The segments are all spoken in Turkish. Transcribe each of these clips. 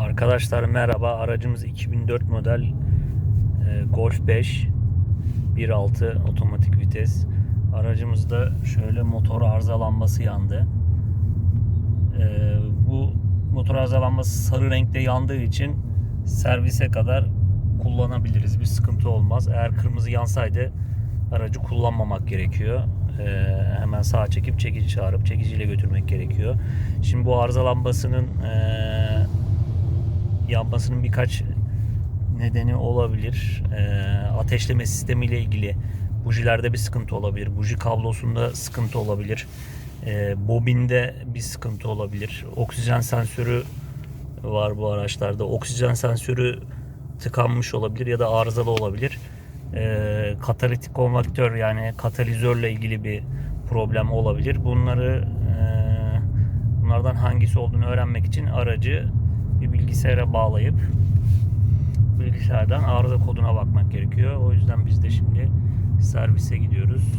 Arkadaşlar merhaba. Aracımız 2004 model e, Golf 5 1.6 otomatik vites. Aracımızda şöyle motor arızalanması yandı. E, bu motor arızalanması sarı renkte yandığı için servise kadar kullanabiliriz. Bir sıkıntı olmaz. Eğer kırmızı yansaydı aracı kullanmamak gerekiyor. E, hemen sağa çekip çekici çağırıp çekiciyle götürmek gerekiyor. Şimdi bu arıza lambasının e, yanmasının birkaç nedeni olabilir. Ee, ateşleme sistemiyle ilgili bujilerde bir sıkıntı olabilir. Buji kablosunda sıkıntı olabilir. Ee, bobinde bir sıkıntı olabilir. Oksijen sensörü var bu araçlarda. Oksijen sensörü tıkanmış olabilir ya da arızalı olabilir. Ee, katalitik konvektör yani katalizörle ilgili bir problem olabilir. Bunları e, bunlardan hangisi olduğunu öğrenmek için aracı bir bilgisayara bağlayıp bilgisayardan arıza koduna bakmak gerekiyor. O yüzden biz de şimdi servise gidiyoruz.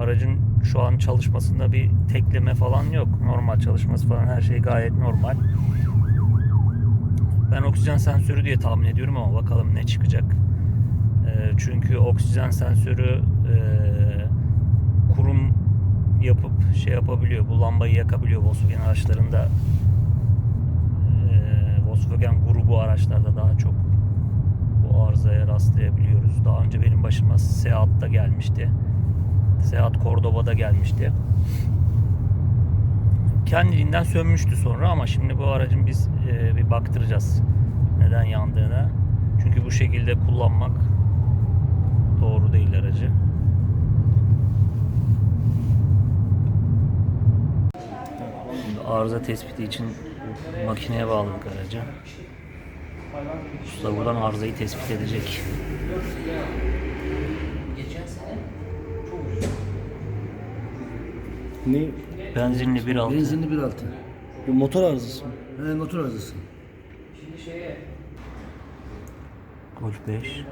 Aracın şu an çalışmasında bir tekleme falan yok. Normal çalışması falan her şey gayet normal. Ben oksijen sensörü diye tahmin ediyorum ama bakalım ne çıkacak. Ee, çünkü oksijen sensörü e, kurum yapıp şey yapabiliyor. Bu lambayı yakabiliyor Volkswagen araçlarında Volkswagen grubu araçlarda daha çok bu arızaya rastlayabiliyoruz. Daha önce benim başıma Seat'ta gelmişti. Seat Cordoba'da gelmişti. Kendiliğinden sönmüştü sonra ama şimdi bu aracın biz e, bir baktıracağız neden yandığını. Çünkü bu şekilde kullanmak doğru değil aracı. Şimdi arıza tespiti için makineye bağladık aracı. Usta buradan arızayı tespit edecek. Ne? Benzinli 1.6. Benzinli 1.6. Bu motor arızası mı? He motor arızası. Golf 5.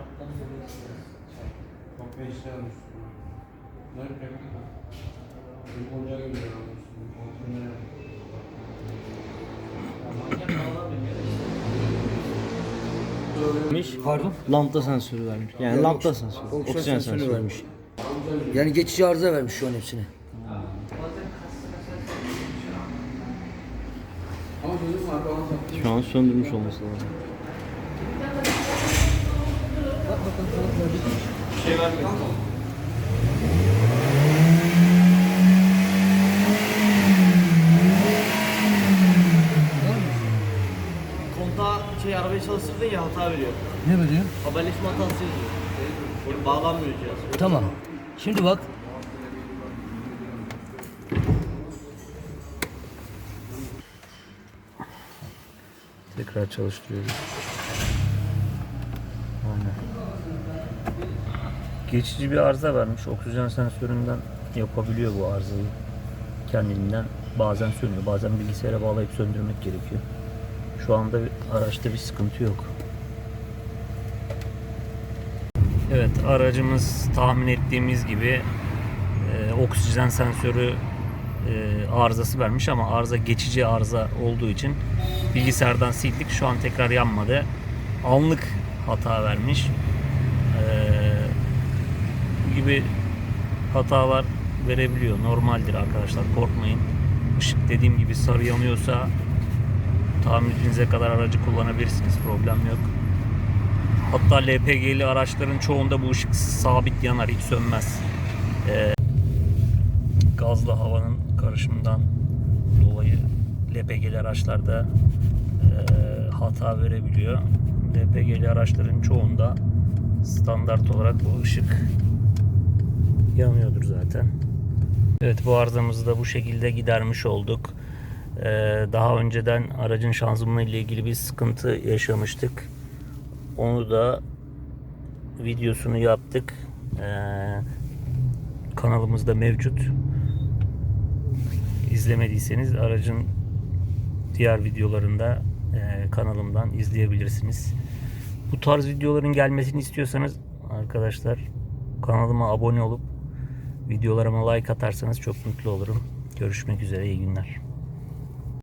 Vermiş. Pardon? Lambda sensörü vermiş. Yani lambda sensörü. Oksijen sensörü vermiş. Yani geçici arıza vermiş şu an hepsine. Şu an söndürmüş olması lazım. Kontağı arabayı çalıştırdın ya hata veriyor. Ne veriyor? Haberleşme hatası yazıyor. Böyle bağlanmıyor cihaz. Tamam. Şimdi bak. Tekrar çalıştırıyoruz. Aynen. Geçici bir arıza vermiş. Oksijen sensöründen yapabiliyor bu arızayı. Kendiliğinden bazen sönüyor. Bazen bilgisayara bağlayıp söndürmek gerekiyor. Şu anda araçta bir sıkıntı yok. Evet aracımız tahmin ettiğimiz gibi e, oksijen sensörü e, arızası vermiş ama arıza geçici arıza olduğu için bilgisayardan sildik. Şu an tekrar yanmadı. Anlık hata vermiş. E, gibi hatalar verebiliyor. Normaldir arkadaşlar. Korkmayın. Işık dediğim gibi sarı yanıyorsa tamircinize kadar aracı kullanabilirsiniz. Problem yok. Hatta LPG'li araçların çoğunda bu ışık sabit yanar, hiç sönmez. Ee, gazlı havanın karışımından dolayı LPG'li araçlarda e, hata verebiliyor. LPG'li araçların çoğunda standart olarak bu ışık yanıyordur zaten. Evet bu arızamızı da bu şekilde gidermiş olduk. Ee, daha önceden aracın şanzımanı ile ilgili bir sıkıntı yaşamıştık. Onu da videosunu yaptık. Ee, kanalımızda mevcut. İzlemediyseniz aracın diğer videolarında e, kanalımdan izleyebilirsiniz. Bu tarz videoların gelmesini istiyorsanız arkadaşlar kanalıma abone olup videolarıma like atarsanız çok mutlu olurum. Görüşmek üzere iyi günler.